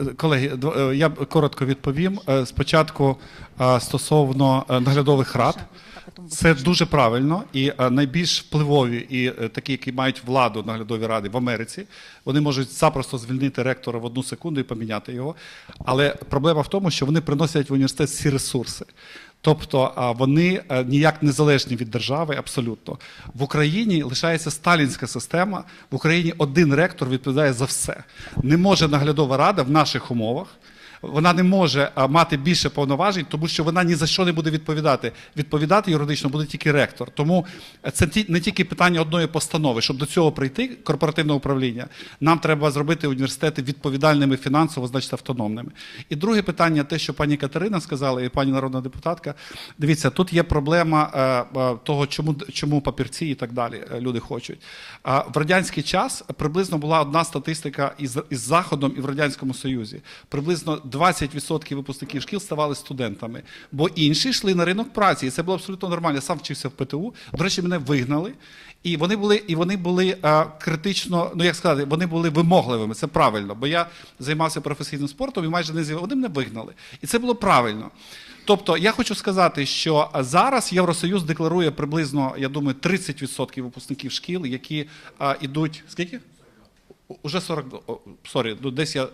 Е, Колеги, е, я коротко відповім. Е, Спочатку е, стосовно е, наглядових рад. Це дуже правильно, і е, найбільш впливові і е, такі, які мають владу наглядові ради в Америці, вони можуть запросто звільнити ректора в одну секунду і поміняти його. Але проблема в тому, що вони приносять в університет всі ресурси. Тобто вони е, ніяк не залежні від держави, абсолютно. В Україні лишається сталінська система. В Україні один ректор відповідає за все. Не може наглядова рада в наших умовах. Вона не може мати більше повноважень, тому що вона ні за що не буде відповідати. Відповідати юридично буде тільки ректор. Тому це ті- не тільки питання одної постанови. Щоб до цього прийти, корпоративне управління, нам треба зробити університети відповідальними фінансово, значить автономними. І друге питання, те, що пані Катерина сказала, і пані народна депутатка. Дивіться, тут є проблема е, е, того, чому, чому папірці і так далі е, люди хочуть. В радянський час приблизно була одна статистика із, із Заходом і в Радянському Союзі. Приблизно 20% випускників шкіл ставали студентами, бо інші йшли на ринок праці, і це було абсолютно нормально. Я сам вчився в ПТУ. До речі, мене вигнали. І вони були, і вони були а, критично, ну як сказати, вони були вимогливими. Це правильно, бо я займався професійним спортом і майже не з'яв- Вони мене вигнали. І це було правильно. Тобто, я хочу сказати, що зараз Євросоюз декларує приблизно, я думаю, 30% випускників шкіл, які а, ідуть. Скільки? Уже 40, сорі, ну, десь я е,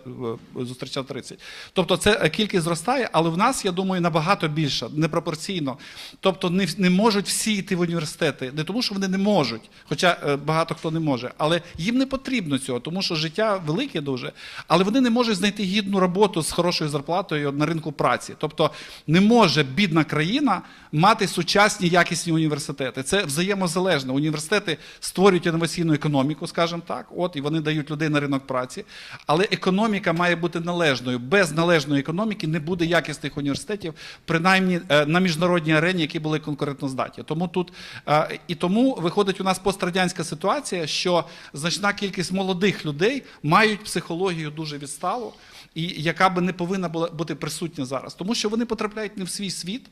зустрічав 30. Тобто це е, кількість зростає, але в нас, я думаю, набагато більша, непропорційно. Тобто не, не можуть всі йти в університети, не тому, що вони не можуть, хоча е, багато хто не може, але їм не потрібно цього, тому що життя велике дуже, але вони не можуть знайти гідну роботу з хорошою зарплатою на ринку праці. Тобто не може бідна країна мати сучасні якісні університети. Це взаємозалежно. Університети створюють інноваційну економіку, скажімо так, от і вони дають людей на ринок праці. Але економіка має бути належною. Без належної економіки не буде якісних університетів, принаймні е, на міжнародній арені, які були конкурентоздатні. Тому тут е, і тому виходить у нас пострадянська ситуація, що значна кількість молодих людей мають психологію дуже відсталу. І яка би не повинна була бути присутня зараз, тому що вони потрапляють не в свій світ,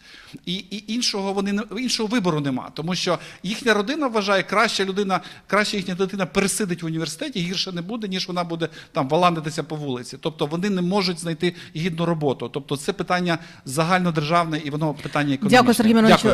і, і іншого вони не іншого вибору нема. Тому що їхня родина вважає, краща людина, краще їхня дитина пересидить в університеті, гірше не буде, ніж вона буде там валандитися по вулиці. Тобто вони не можуть знайти гідну роботу. Тобто це питання загальнодержавне і воно питання економічне. Дякую, Сергій Мироновичу.